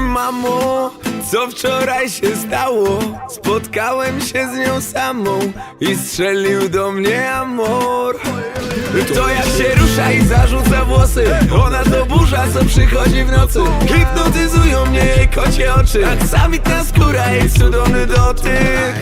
Mamo, co wczoraj się stało? Spotkałem się z nią samą i strzelił do mnie amor. To jak się rusza i zarzuca włosy Ona to burza, co przychodzi w nocy. Hipnotyzują mnie jej kocie oczy. Aksamitna skóra, jej cudowny dotyk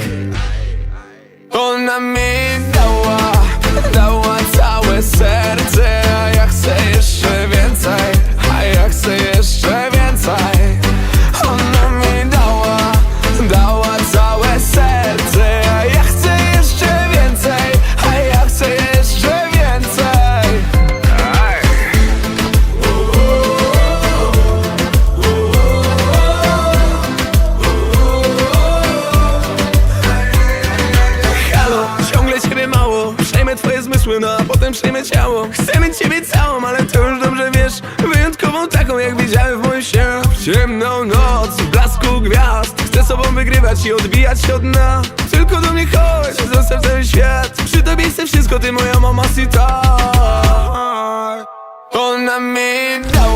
Przejmę twoje zmysły, no a potem przejmę ciało. Chcę mieć ciebie całą, ale to już dobrze wiesz. Wyjątkową taką, jak widziałem w moim się W ciemną noc, w blasku gwiazd. Chcę sobą wygrywać i odbijać się od dna. Tylko do mnie chodź, zostaw cały świat. Przy tobie jestem wszystko, ty moja mama, si tak Ona mi dała.